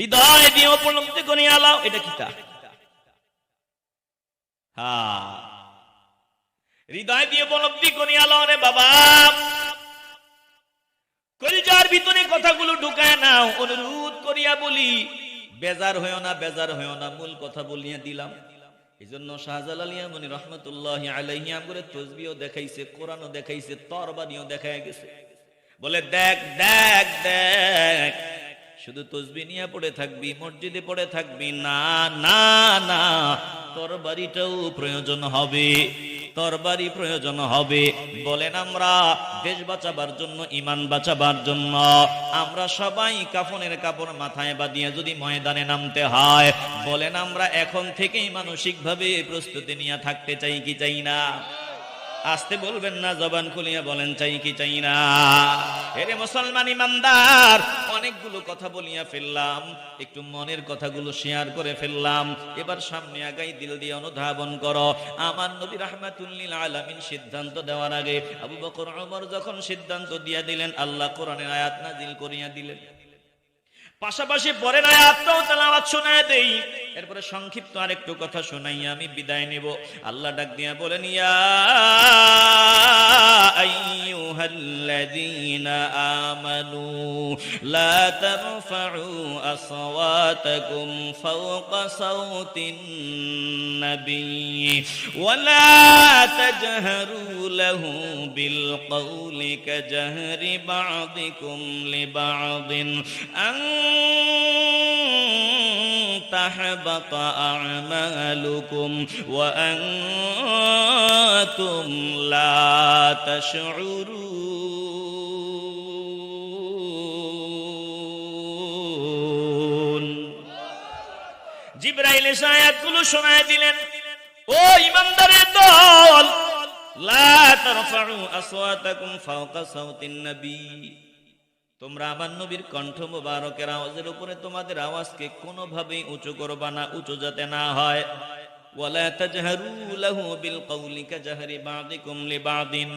হৃদয় দিয়ে উপলব্ধি করে আলাও, এটা কিতা হৃদয় দিয়ে উপলব্ধি করে আলাও রে বাবা। কলিজার ভিতরে কথাগুলো ঢুকায় নাও, অনুরোধ করিয়া বলি। বেজার হয়েও না, বেজার হয়েও না, মূল কথা বলিয়া দিলাম। এই জন্য শাহজালাল ইয়ামনি রহমতুল্লাহ আলাইহি আমরে তসবিও দেখাইছে, কোরআনও দেখাইছে তরবানিও দেখায় গেছে। বলে দেখ দেখ দেখ। শুধু তসবি নিয়ে পড়ে থাকবি, মসজিদে পড়ে থাকবি, না না না তোর বাড়িটাও প্রয়োজন হবে তোর বাড়ি প্রয়োজন হবে। বলেন আমরা দেশ বাঁচাবার জন্য ইমান বাঁচাবার জন্য, আমরা সবাই কাফনের কাপড় মাথায় বাঁধিয়ে যদি ময়দানে নামতে হয়, বলেন আমরা এখন থেকেই মানসিকভাবে প্রস্তুতি নিয়ে থাকতে চাই কি চাই না? আসতে বলবেন না, জবান খুলিয়া বলেন, চাই কি চাই না? এরে মুসলমান ইমানদার, অনেকগুলো কথা বলিয়া ফেললাম, একটু মনের কথাগুলো শেয়ার করে ফেললাম। এবার সামনে আগাই, দিল দিয়ে অনুধাবন করো। আমার নবী রাহমাতুল্লিল আলামিন সিদ্ধান্ত দেওয়ার আগে আবু বকর, ওমর যখন সিদ্ধান্ত দিয়া দিলেন, আল্লাহ কোরআনের আয়াত নাজিল করিয়া দিলেন। পাশাপাশি পরের আয়াতটাও তেলাওয়াত শোনায় দেই। এরপরে সংক্ষিপ্ত আরেকটু কথা শোনাইয়া আমি বিদায় নেব। আল্লাহ ডাক দিয়া বলেন, ইয়া আইয়ুহাল্লাযীনা আমানু লা তারফাউ আসওয়াতাকুম ফাওকা সাওতিন নবী ওয়ালা তাজহারু লাহু বিল কওলি কাজহরি বা'দিকুম লিবা'দিন আন تحبط أعمالكم وأنتم لا تشعرون জিব্রাইল এসে আয়াতগুলো শোনায় দিলেন ও ইমানদারের দল লা তারফাউ আসওয়াতাকুম ফাওকা সাউতিন নবী তোমরা আমার নবীর কণ্ঠ মোবারকের আওয়াজের উপরে তোমাদের আওয়াজকে কোনোভাবেই উঁচু করবা না, উঁচু যাতে না হয়। ওয়ালা তাজহারু লাহু বিল কওলি কাজহারি বা'দিকুম লিবা'দিন।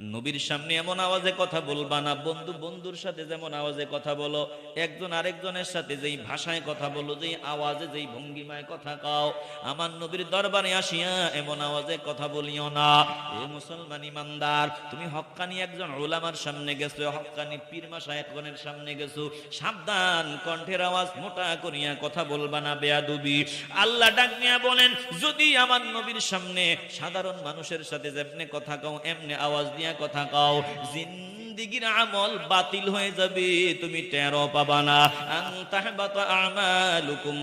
নবীর সামনে এমন আওয়াজে কথা বলবা না। বন্ধু বন্ধুর সাথে যেমন আওয়াজে কথা বলো, একজন আরেকজনের সাথে যেই ভাষায় কথা বলো, যেই আওয়াজে যেই ভঙ্গিমায় কথা কও, আমার নবীর দরবারে আসিয়া এমন আওয়াজে কথা বলিও না। এ মুসলমান ইমানদার, তুমি হক্কানি একজন ওলামার সামনে গেছো, হক্কানি পীর মাসা একজনের সামনে গেছো, সাবধান কণ্ঠের আওয়াজ মোটা করিয়া কথা বলবা না বেয়া বেয়াদুবি। আল্লাহ ডাক নিয়া বলেন, যদি আমার নবীর সামনে সাধারণ মানুষের সাথে যেমনে কথা কও, এমনি আওয়াজ দিয়া কথা কও, জিন্দিগির আমল বাতিল হয়ে যাবে, তুমি টেরো পাবা না। আন তাহবাতা আমালুকুম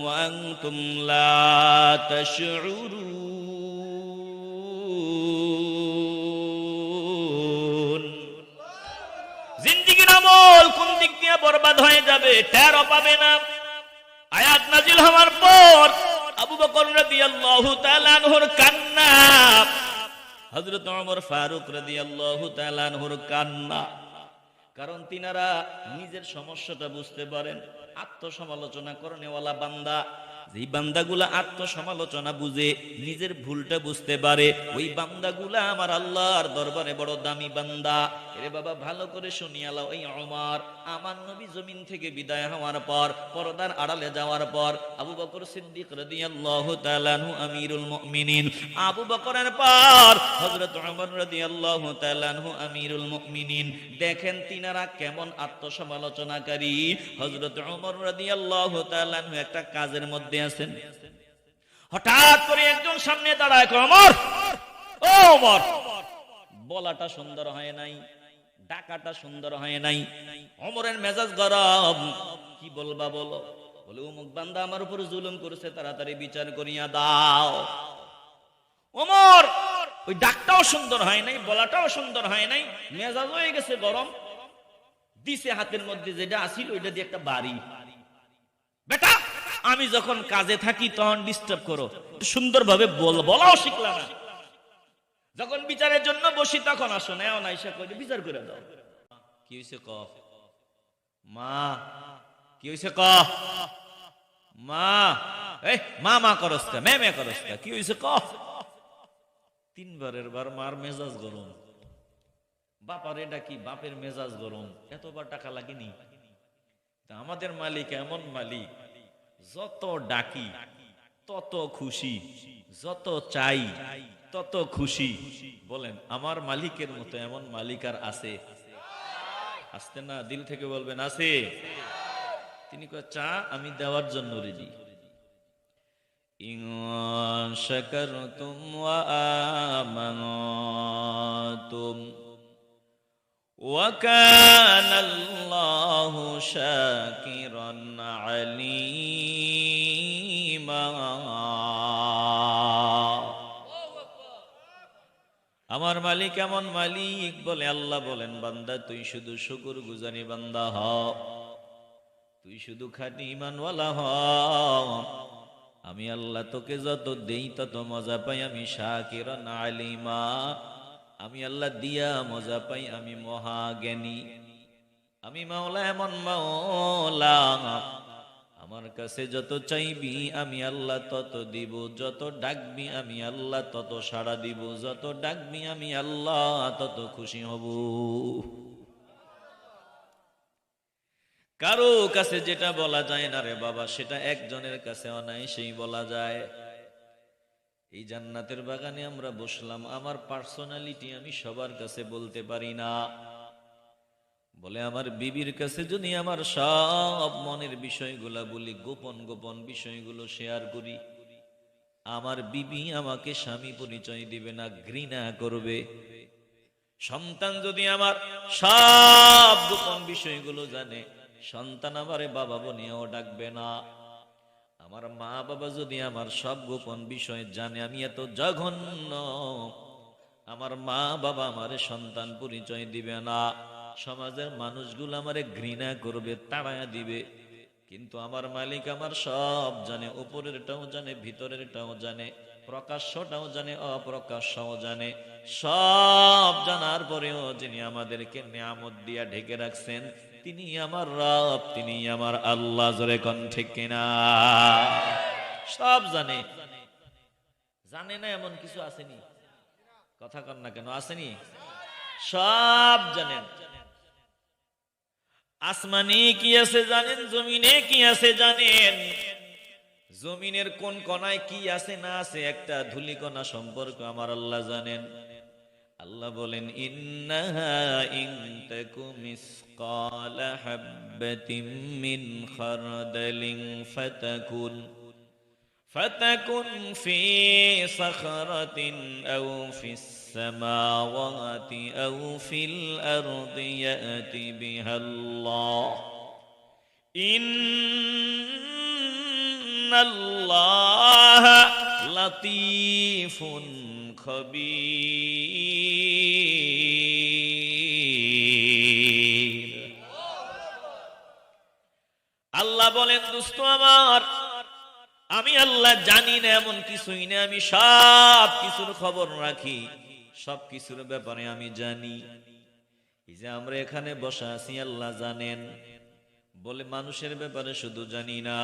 আমল কোন দিক দিয়ে বরবাদ হয়ে যাবে টেরো পাবে না। আয়াত নাজিল হওয়ার পর আবু বকর রাদিয়াল্লাহু তাআলা আনহুর কান্না হযরত অমর ফারুক রাজি আল্লাহ তালানহুর কান্না। কারণ তিনারা নিজের সমস্যাটা বুঝতে পারেন, আত্মসমালোচনা করনেওয়ালা বান্দা। যেই বান্দাগুলা আত্মসমালোচনা বুঝে, নিজের ভুলটা বুঝতে পারে, ওই বান্দাগুলা আমার আল্লাহর দরবারে বড় দামি বান্দা। এরে বাবা, ভালো করে শুনিয়ালাও এই অমর, আমার নবী জমিন থেকে বিদায় হওয়ার পর, পর্দার আড়ালে যাওয়ার পর, আবু বকর সিদ্দিক আমিরুল আবু বকরের পর আনহু আমিরুল মুমিনিন। দেখেন তিনারা কেমন আত্মসমালোচনাকারী। হযরত ওমর রাদিয়াল্লাহু তাআলা আনহু একটা কাজের মধ্যে আছেন। হঠাৎ করে একজন সামনে দাঁড়ায় ওমর! ও ওমর! বলাটা সুন্দর হয় নাই। ডাকাটা সুন্দর হয় নাই। অমরের মেজাজ গরম। কি বলবা বলো? বলে, অমুক বান্দা আমার উপর জুলুম করেছে, তাড়াতাড়ি বিচার করিয়া দাও। ওমর, ওই ডাকটাও সুন্দর হয় নাই, বলাটাও সুন্দর হয় নাই, মেজাজ হয়ে গেছে গরম। দিছে হাতের মধ্যে যেটা আসিল ওইটা দিয়ে একটা বাড়ি। বেটা, আমি যখন কাজে থাকি, তখন ডিস্টার্ব করো। সুন্দরভাবে বল, বলাও শিখলাম না। যখন বিচারের জন্য বসি, তখন আসো, নেও না, এসে কই বিচার করে দাও। কি হয়েছে ক? মা, কি হয়েছে ক? মা, এই, মা মা করস মে মে করস কি হয়েছে ক? তিনবারের বার মার মেজাজ গরম। বাপার এটা কি, বাপের মেজাজ গরম? এতবার টাকা লাগেনি? আমাদের মালিক এমন মালিক, যত ডাকি, তত খুশি, যত চাই তত খুশি বলেন আমার মালিকের মতো এমন মালিক আর আছে আসতে না দিল থেকে বলবেন আছে তিনি কয় চা আমি দেওয়ার জন্য রেডি ইন শাকারতুম ওয়া আমানতুম وكان الله شاكرا عليما মালিক এমন মালিক বলে আল্লাহ বলেন, বান্দা, তুই শুধু শুকুর গুজারি বান্দা হ। তুই শুধু খাটি ইমানওয়ালা হ। আমি আল্লাহ তোকে যত দেই, তত মজা পাই, আমি শাকিরন আলিমা। আমি আল্লাহ দিয়া মজা পাই, আমি মহাজ্ঞানী আমি মাওলা, এমন মাওলা। আমার কাছে যত চাইবি, আমি আল্লাহ তত দিব। যত ডাকবি, আমি আল্লাহ তত সাড়া দিব। যত ডাকবি, আমি আল্লাহ তত খুশি হব। কারও কাছে যেটা বলা যায় না রে বাবা, সেটা একজনের কাছে অনায়াসেই বলা যায়। এই জান্নাতের বাগানে আমরা বসলাম। আমার পার্সোনালিটি আমি সবার কাছে বলতে পারি না। বলে, আমার বিবির কাছে যদি আমার সব মনের বিষয়গুলা বলি, গোপন গোপন বিষয়গুলো শেয়ার করি, আমার বিবি আমাকে স্বামী পরিচয় দিবে না, ঘৃণা করবে। সন্তান যদি আমার সব গোপন বিষয়গুলো জানে, সন্তান আমারে বাবা বনিয়াও ডাকবে না। আমার মা বাবা যদি আমার সব গোপন বিষয় জানে, আমি এত জঘন্য, আমার মা বাবা আমারে সন্তান পরিচয় দিবে না। সমাজের মানুষগুলো আমারে ঘৃণা করবে, তাড়ায়া দিবে। কিন্তু আমার মালিক আমার সব জানে, উপরেরটাও জানে, ভিতরেরটাও জানে, প্রকাশ্যটাও জানে, অপ্রকাশ্যও জানে। সব জানার পরেও যিনি আমাদেরকে নিয়ামত দিয়া ঢেকে রাখছেন, তিনি আমার রব, তিনি আমার আল্লাহ, জোরে কণ্ঠে কিনা? সব জানে। জানে না এমন কিছু আসেনি? কথা কন না কেন, আসেনি? সব জানেন। আসমানে কি আছে জানেন, জমিনে কি আছে জানেন? জমিনের কোন কণায় কি আছে না আছে একটা ধুলিকণা সম্পর্ক আমার আল্লাহ জানেন। আল্লাহ বলেন, ইন্নাহা ইন তাকু মিসকালা হাববাতিন মিন খারদালিন ফাতাকুন فتكن في صخرة أو في السماوات أو في الأرض يأتي بها الله إن الله لطيف خبير আল্লাহ বলেন দুস্থ আমার আমি আল্লাহ জানি না, এমন কিছুই না, আমি সব কিছুর খবর রাখি। সব কিছুর ব্যাপারে আমি জানি। এই যে আমরা এখানে বসা আছি, আল্লাহ জানেন। বলে মানুষের ব্যাপারে শুধু জানি না,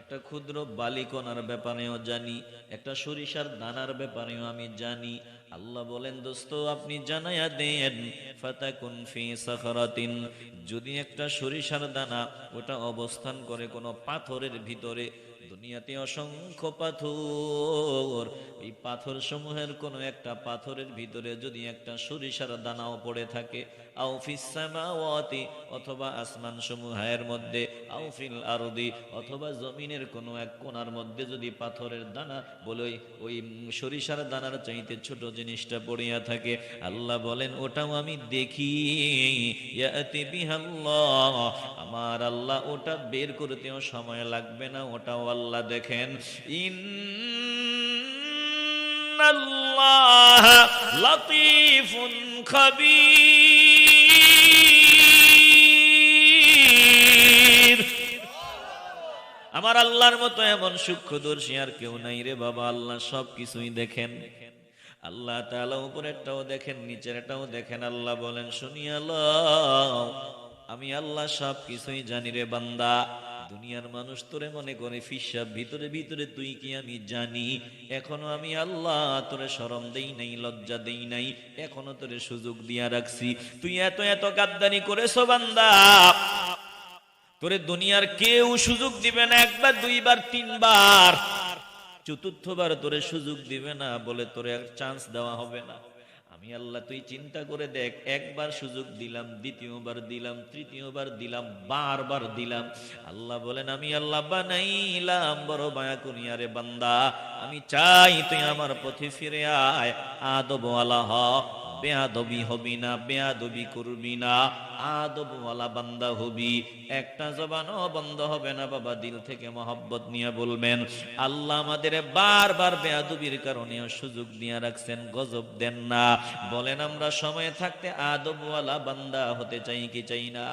একটা ক্ষুদ্র বালিকণার ব্যাপারেও জানি, একটা সরিষার দানার ব্যাপারেও আমি জানি। আল্লাহ বলেন, দোস্ত, আপনি জানাইয়া দেন, ফাতাকুন ফি সাখারাতিন। যদি একটা সরিষার দানা ওটা অবস্থান করে কোনো পাথরের ভিতরে দুনিয়াতে অসংখ্য পাথর পাথর সমূহের কোনো একটা পাথরের ভিতরে যদি একটা সরিষার দানাও পড়ে থাকে অথবা আসমান সমূহের মধ্যে আউফিল আরদি অথবা জমিনের কোনো এক কোণার মধ্যে যদি পাথরের দানা বলে ওই- সরিষার দানার চাইতে ছোট জিনিসটা পড়িয়া থাকে, আল্লাহ বলেন, ওটাও আমি দেখি। আমার আল্লাহ ওটা বের করতেও সময় লাগবে না, ওটাও আল্লাহ দেখেন। আমার আল্লাহর মতো এমন সূক্ষ্মদর্শী আর কেউ নাই রে বাবা, আল্লাহ সব কিছুই দেখেন। আল্লাহ তাআলা উপরেরটাও দেখেন, নিচেরটাও দেখেন। আল্লাহ বলেন শুনিয়ালাও আমি আল্লাহ সব কিছুই জানি রে বান্দা। দুনিয়ার মানুষ তোরে মনে করে ফিসাব ভিতরে ভিতরে তুই কি আমি জানি? এখনও আমি আল্লাহ তোরে শরম দেই নাই, লজ্জা দেই নাই, এখনও তোরে সুযোগ দিয়া রাখছি। তুই এত এত গাদ্দানি করেছ বান্দা। তোরে দুনিয়ার কেউ সুযোগ দিবে না, একবার, দুইবার, তিনবার। চতুর্থবার তোরে সুযোগ দিবে না বলে তোরে চান্স দেওয়া হবে না। আমি আল্লাহ, তুই চিন্তা করে দেখ, একবার সুযোগ দিলাম, দ্বিতীয়বার দিলাম, তৃতীয়বার দিলাম, বারবার দিলাম। আল্লাহ বলেন, আমি আল্লাহ বানাইলাম, বড় মায়া কুনিয়ারে বান্দা, আমি চাই তুই আমার পথে ফিরে আয়, আদবওয়ালা হ বেয়াদবি হবি না, বেয়াদবি করবি না। আদবওয়ালা বান্দা হবি। একটা জবানও বন্ধ হবে না, বাবা, দিল থেকে মহব্বত নিয়ে বলবেন। আল্লাহ আমাদের বারবার বেয়াদবির কারণে সুযোগ নিয়ে রাখছেন, গজব দেন না। বলেন, আমরা সময় থাকতে আদবওয়ালা বান্দা হতে চাই কি চাই না?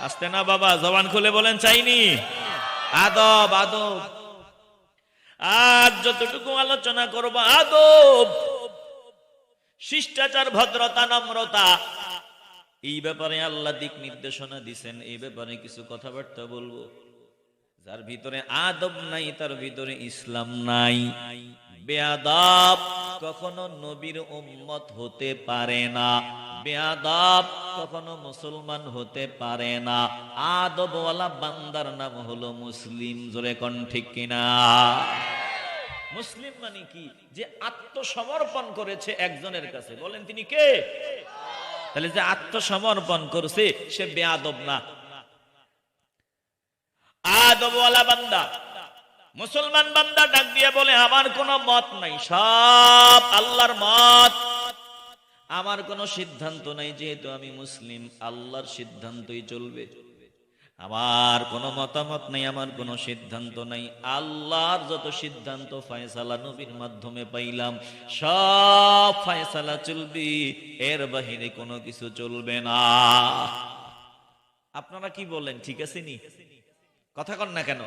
আসতে না, বাবা, জবান খুলে বলেন, চাইনি? আদব আদব। আজ যতটুকু আলোচনা করব, আদব। শিষ্টাচার, ভদ্রতা, নম্রতা। এই ব্যাপারে আল্লাহ দিক নির্দেশনা দিছেন, এই ব্যাপারে কিছু কথাবার্তা বলব। যার ভিতরে আদব নাই, তার ভিতরে ইসলাম নাই। বেয়াদব কখনো নবীর উম্মত হতে পারে না। বেয়াদব কখনো মুসলমান হতে পারে না। আদবওয়ালা বান্দার নাম হলো মুসলিম, জোরে কোন কিনা? মুসলিম মানে কি? যে আত্মসমর্পণ করেছে একজনের কাছে। বলেন তিনি কে? তাহলে যে আত্মসমর্পণ করছে, সে বেয়াদব না। আদবওয়ালা বান্দা। মুসলমান বান্দা ডাক দিয়ে বলে, আমার কোনো মত নাই, সব আল্লাহর মত। আমার কোনো সিদ্ধান্ত নাই, যেহেতু আমি মুসলিম, আল্লাহর সিদ্ধান্তই চলবে। আমার কোনো মতামত নেই, আমার কোনো সিদ্ধান্ত নাই। আল্লাহর যত সিদ্ধান্ত ফয়সালা নবীর মাধ্যমে পাইলাম, সব ফয়সালা চলবি, এর বাহিরে কোনো কিছু চলবে না। আপনারা কি বলেন, ঠিক আছে নি? কথা কন না কেন?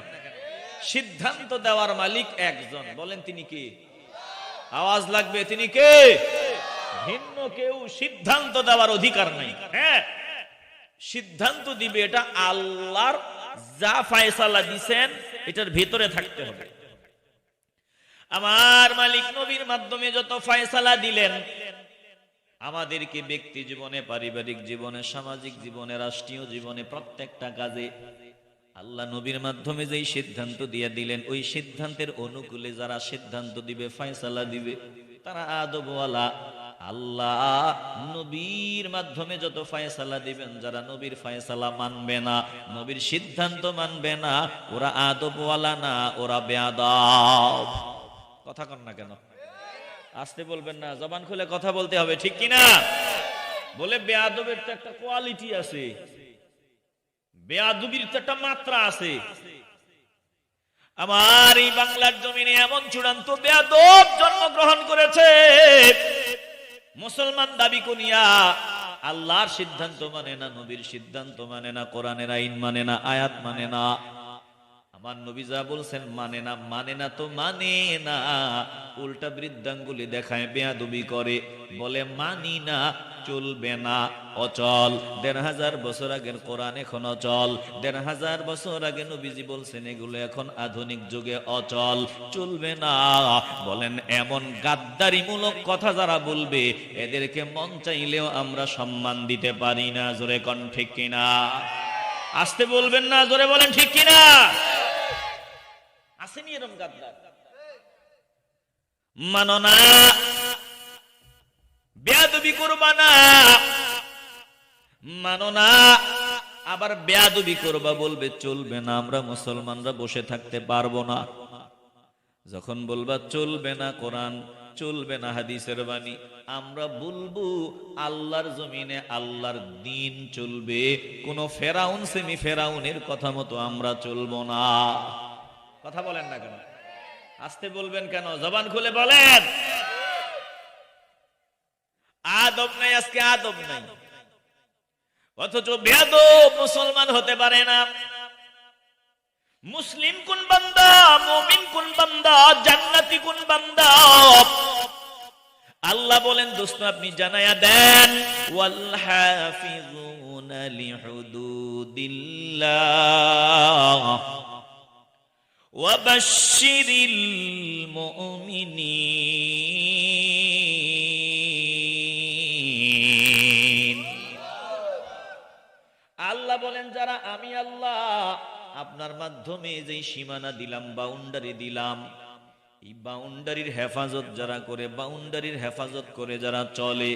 সিদ্ধান্ত দেওয়ার মালিক একজন, বলেন তিনি কে? আওয়াজ লাগবে, তিনি কে? ভিন্ন কেউ সিদ্ধান্ত দেওয়ার অধিকার নাই। হ্যাঁ। সিদ্ধান্ত দিবে এটা আল্লাহর যা ফায়সালা দিছেন, এটার ভেতরে থাকতে হবে। আমার মালিক নবীর মাধ্যমে যত ফায়সালা দিলেন, আমাদেরকে ব্যক্তি জীবনে, পারিবারিক জীবনে, সামাজিক জীবনে, রাষ্ট্রীয় জীবনে, প্রত্যেকটা কাজে আল্লাহ নবীর মাধ্যমে যেই সিদ্ধান্ত দিয়ে দিলেন, ওই সিদ্ধান্তের অনুকূলে যারা সিদ্ধান্ত দিবে, ফায়সালা দিবে, তারা আদবওয়ালা। আল্লাহ নবীর মাধ্যমে যত ফায়সালা দিবেন, যারা নবীর ফায়সালা মানবে না, নবীর সিদ্ধান্ত মানবে না, ওরা আদবওয়ালা না, ওরা বেয়াদব কথা কন না কেন? আসতে বলবেন না, জবান খুলে কথা বলতে হবে, ঠিক কি না বলে বেয়াদবের তো একটা কোয়ালিটি আছে বেয়াদবির তো একটা মাত্রা আছে। আমার এই বাংলার জমিনে এমন চূড়ান্ত বেয়াদব জন্মগ্রহণ করেছে মুসলমান দাবি করিয়া আল্লাহর সিদ্ধান্ত মানে না নবীর সিদ্ধান্ত মানে না কোরআনের আইন মানে না আয়াত মানে না। আমার নবী যা বলছেন মানে না মানে না তো মানে না। উল্টা বৃদ্ধাঙ্গুলি দেখায় বেয়াদুবি করে, বলে মানি না, চলবে না, অচল। দেড় হাজার বছর আগের কোরআন এখন অচল। দেড় হাজার বছর আগে নবীজি বলছেন, এগুলো এখন আধুনিক যুগে অচল, চলবে না। বলেন, এমন গাদ্দারিমূলক কথা যারা বলবে, এদেরকে মন চাইলেও আমরা সম্মান দিতে পারি না, জোরে কন ঠিক কিনা? আসতে বলবেন না, জোরে বলেন ঠিক কিনা? আসেনি এরম গাদ্দার। মানো না, বেয়াদবি করবা না। মানো না, আবার বেয়াদবি করবা, বলবে চলবে না, আমরা মুসলমানরা বসে থাকতে পারব না। যখন বলবা চলবে না কোরআন, চলবে না হাদিসের বাণী, আমরা বলব আল্লাহর জমিনে আল্লাহর দিন চলবে, কোন ফেরাউন সেমি ফেরাউনের কথা মতো আমরা চলবো না। কথা বলেন না কেন? আসতে বলবেন কেন? জবান খুলে বলেন। আদব নাই, আজকে আদব নাই। অথচ বেয়াদব মুসলমান হতে পারে না। মুসলিম কোন বান্দা, মুমিন কোন বান্দা, জান্নাতি কোন বান্দা? আল্লাহ বলেন, দোস্ত, আপনি জানায়া দেন ওয়াল হাফিজুনা লিহুদুদিল্লাহ। وبشر المؤمنين আল্লাহ বলেন যারা আমি আল্লাহ আপনার মাধ্যমে যে সীমানা দিলাম বাউন্ডারি দিলাম এই বাউন্ডারির হেফাজত যারা করে বাউন্ডারির হেফাজত করে যারা চলে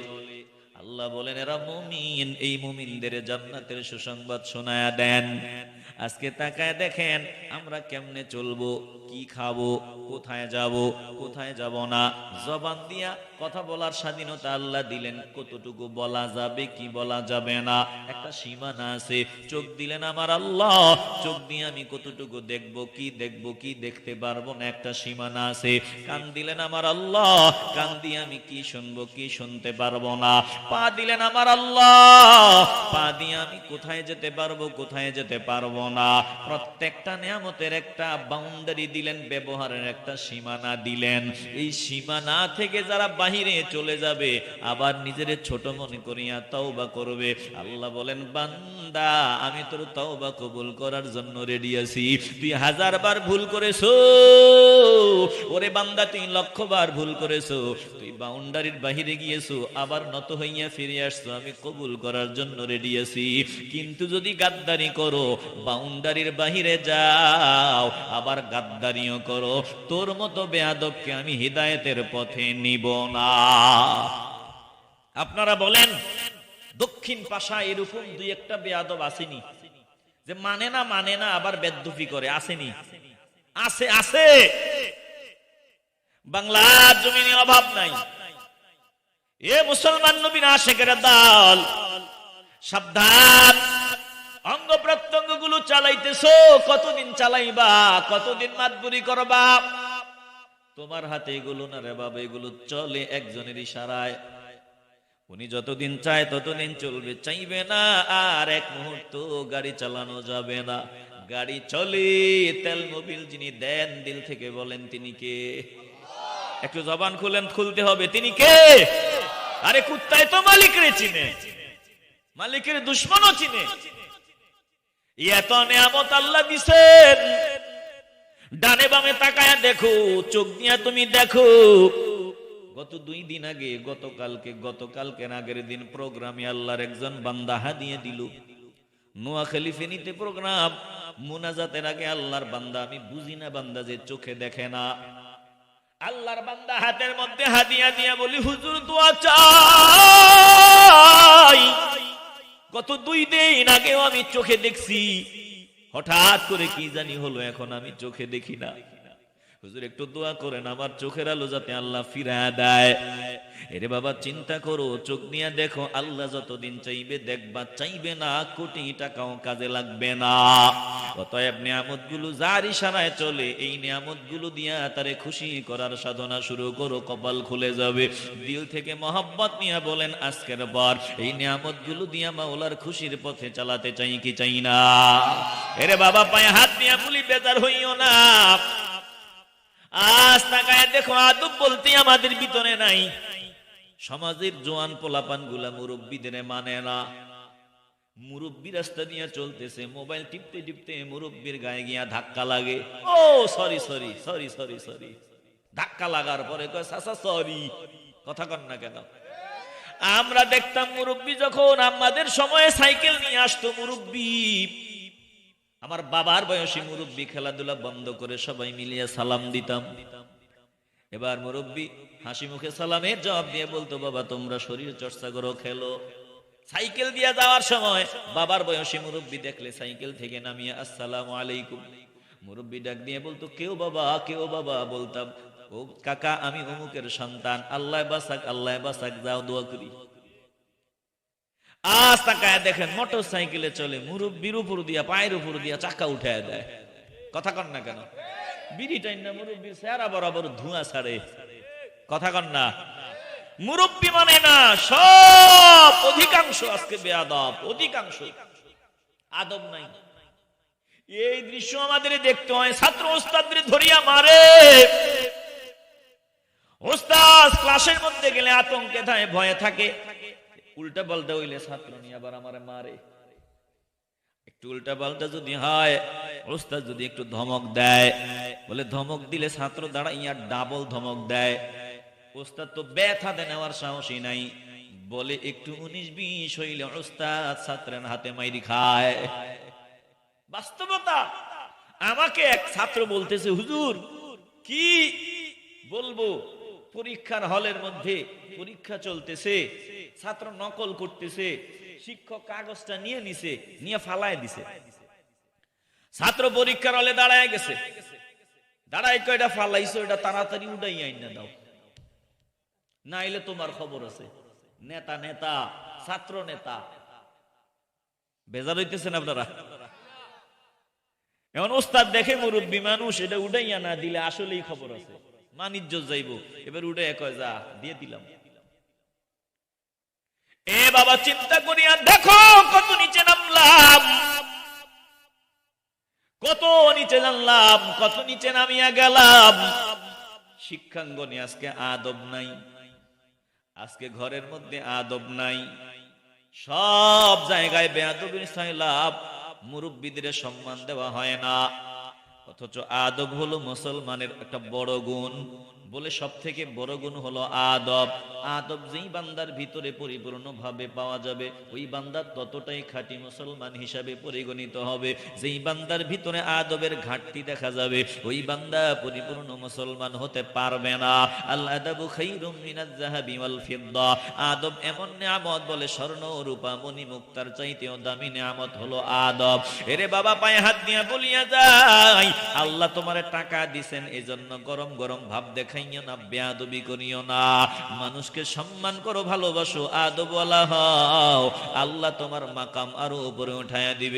আল্লাহ বলেন এরা মুমিন এই মুমিনদের জান্নাতের সুসংবাদ শোনায়া দেন আজকে তাকায় দেখেন আমরা কেমনে চলবো, কি খাব, কোথায় যাব কোথায় যাব না। জবান দিয়া কথা বলার স্বাধীনতা আল্লাহ দিলেন, কতটুকু বলা যাবে, কি বলা যাবে না। একটা সীমানা আছে, চোখ দিলেন আমার আল্লাহ, চোখ দিয়ে আমি কতটুকু দেখব, কি দেখব, কি দেখতে পারব না, একটা সীমানা আছে। কান দিলেন আমার আল্লাহ, কান দিয়ে আমি কি শুনব, কি শুনতে পারব না। পা দিলেন আমার আল্লাহ, পা দিয়ে আমি কোথায় যেতে পারব, কোথায় যেতে পারব না। প্রত্যেকটা নিয়ামতের একটা বাউন্ডারি দিলেন, ব্যবহারের একটা সীমানা দিলেন। এই সীমানা থেকে যারা বাহিরে চলে যাবে, আবার নিজের ছোট মনে করিয়া তওবা করবে। আল্লাহ বলেন, বান্দা, আমি তোর তওবা কবুল করার জন্য রেডি আছি। তুই হাজার বার ভুল করেছ। ওরে বান্দা, তুই লক্ষ বার ভুল করেছ। তুই বাউন্ডারির বাহিরে গিয়েছো, আবার নত হইয়া ফিরে আসছো। আমি কবুল করার জন্য রেডি আছি। কিন্তু যদি গাদ্দারি করো বাউন্ডারির বাহিরে যাও, আবার গাদ্দারিও করো। তোর মতো বেয়াদবকে আমি হিদায়েতের পথে নিব না। আপনারা বলেন, দক্ষিণ পাশা এরকম দুই একটা বেয়াদব আসেনি? যে মানে না মানে না, আবার বেদুফি করে, আসেনি? আছে আছে। বাংলার জমিনে অভাব নাই। এ মুসলমান নবীন আশেকের দল, সাবধান। অঙ্গ প্রত্যঙ্গগুলো চালাইতেছো, কতদিন চালাইবা, কতদিন মাতবুরি করবা? তোমার হাতে এগুলো না রে বাবা, এগুলো চলে একজনের ইশারায়। উনি যতদিন চায় ততদিন চলবে, চাইবে না, আর এক মুহূর্ত গাড়ি চালানো যাবে না। গাড়ি চলে, তেল মোবিল যিনি দেন, দিল থেকে বলেন তিনি কে? একটু জবান খুলেন, খুলতে হবে, তিনি কে? আরে কুত্তায় তো মালিক রে চিনে। মালিকের দুশ্মনও চিনে। এত নিয়ামত আল্লাহ দিছেন। ডানে বামে তাকায় দেখো, চোখ দিয়া তুমি দেখো। গত দুই দিন আগে, গতকালকে আগের দিন প্রোগ্রামে আল্লাহর একজন বান্দা দিল। নোয়াখালী ফেনীতে প্রোগ্রাম, মুনাজাতের আগে আল্লাহর বান্দা, আমি বুঝি না বান্দা যে চোখে দেখে না। আল্লাহর বান্দা হাতের মধ্যে হাদিয়া দিয়া বলি, হুজুর, দোয়া চাই। গত দুই দিন আগেও আমি চোখে দেখছি। হঠাৎ করে কি জানি হলো, এখন আমি চোখে দেখি না। হুজুর, একটু দোয়া করেন, আমার চোখের আলো যাতে আল্লাহ ফিরা দেয়। এরে বাবা, চিন্তা করো, চোখ নিয়ে দেখো, আল্লাহ যতদিন চাইবে, দেখবা, চাইবে না, কোটি টাকাও কাজে লাগবে না। অতএব নিয়ামতগুলো যার ইশারায় চলে, এই নিয়ামতগুলো দিয়া তারে খুশি করার সাধনা শুরু করো, কপাল খুলে যাবে। দিল থেকে মহব্বত নিয়ে বলেন, আজকের পর এই নিয়ামতগুলো দিয়া মাওলার খুশির পথে চালাতে চাই কি চাই না? এরে বাবা, পায়ে হাত দিয়া বলি, বেজার হইও না। আজ তাকায় দেখো, আদব বলতে আমাদের ভিতরে নাই। সমাজের জোয়ান পোলাপানগুলা মুরব্বীদের মানে না। মুরব্বী রাস্তা দিয়ে চলতেছে, মোবাইল টিপতে টিপতে মুরব্বীর গায়ে গিয়া ধাক্কা লাগে। ও sorry sorry sorry sorry sorry ধাক্কা লাগার পরে সাসা সরি কথা কন না কেন? আমরা দেখতাম মুরব্বী যখন আমাদের সময়ে সাইকেল নিয়ে আসতো মুরব্বী আমার বাবার বয়সী মুরব্বী খেলাধুলা বন্ধ করে সবাই মিলিয়ে সালাম দিতাম। এবার মুরব্বী হাসি মুখে সালামের জবাব দিয়ে বলতো, বাবা, তোমরা শরীর চর্চা করো, খেলো। সাইকেল দিয়ে যাওয়ার সময় বাবার বয়সী মুরব্বী দেখলে সাইকেল থেকে নামিয়ে, আসসালাম আলাইকুম। মুরব্বী ডাক দিয়ে বলতো, কেউ বাবা কেউ বাবা? বলতাম, ও কাকা, আমি অমুকের সন্তান। আল্লাহ বাসাক আল্লাহ বাসাক, যাও দোয়া করি। আজ তাকায় দেখেন মোটর সাইকেলে চলে মুরব্বির উপর দিয়া, পায়ের উপর দিয়া চাকা উঠায় দেয়। কথা কন না কেন? বিড়ি না, মুরব্বীর চেহারা বরাবর ধোঁয়া ছাড়ে। কথা কন না? মুরব্বী মানে না, সব অধিকাংশ আজকে বেয়াদব অধিকাংশ। আদব নাই। এই দৃশ্য আমাদের দেখতে হয়, ছাত্র ওস্তাদের ধরিয়া মারে। ওস্তাদ, ক্লাসের মধ্যে গেলে আতঙ্কে থাকে ভয়ে থাকে। উল্টা পাল্টা হইলে ছাত্র নিয়ে আবার আমারে মারে। একটু উল্টা পাল্টা যদি হয় ওস্তাদ যদি একটু ধমক দেয়, বলে ধমক দিলে ছাত্র দাঁড়াইয়া ডাবল ধমক দেয়। ওস্তাদ তো ব্যথাতে নেওয়ার সাহসই নাই। বলে একটু উনিশ বিশ হইলে ওস্তাদ ছাত্রের হাতে মাইরি খায়। বাস্তবতা? আমাকে এক ছাত্র বলতেছে, হুজুর, কি বলব? পরীক্ষার হলের মধ্যে পরীক্ষা চলতেছে। ছাত্র নকল করতেছে, শিক্ষক কাগজটা নিয়ে নিছে, নিয়ে ফালায় দিছে। ছাত্র পরীক্ষার হলে দাঁড়ায় গেছে। দাঁড়ায় কয়টা ফালাইছো, এটা তাড়াতাড়ি উঠাই আইন না দাও। নাইলে তোমার খবর আছে। নেতা নেতা, ছাত্র নেতা। বেজার হইতেছেন আপনারা। এমন ওস্তাদ দেখে মুরব্বী মানুষ, এটা উঠাইয়া না দিলে আসলেই খবর আছে। মানিজ্য যাইব। এবার উঠে কয়, যা, দিয়ে দিলাম। এ বাবা, চিন্তা করিয়া দেখো, কত নিচে নামলাম। কত নিচে নামলাম, কত নিচে নামিয়া গেলাম। শিক্ষাঙ্গনে আজকে আদব নাই। আজকে ঘরের মধ্যে আদব নাই। সব জায়গায় বেয়াদবির লাভ মুরব্বীদের সম্মান দেওয়া হয় না। অথচ আদব হলো মুসলমানের একটা বড় গুণ। বলে সব থেকে বড় গুণ হলো আদব। আদব যেই বান্দার ভিতরে পরিপূর্ণ ভাবে পাওয়া যাবে, ওই বান্দার ততটাই খাঁটি মুসলমান হিসাবে পরিগণিত হবে। যেই বান্দার ভিতরে আদবের ঘাটতি দেখা যাবে, ওই বান্দা পরিপূর্ণ মুসলমান হতে পারবে না। আল্লাহ আদাবু খাইরুম মিনাজ জাহাবি ওয়াল ফিদ্দা। আদব এমন নিয়ামত বলে স্বর্ণ রূপা মণি মুক্তার চাইতেও দামি নিয়ামত হলো আদব। এরে বাবা, পায়ে হাত দিয়া বলিয়া যায় আল্লাহ তোমারে টাকা দিছেন, এজন্য গরম গরম ভাব দেখাইও না, বেয়াদবি করিও না। মানুষকে সম্মান করো, ভালোবাসো, আদব আল্লাহ তোমার মাকাম আরও উপরে উঠাইয়া দিবে।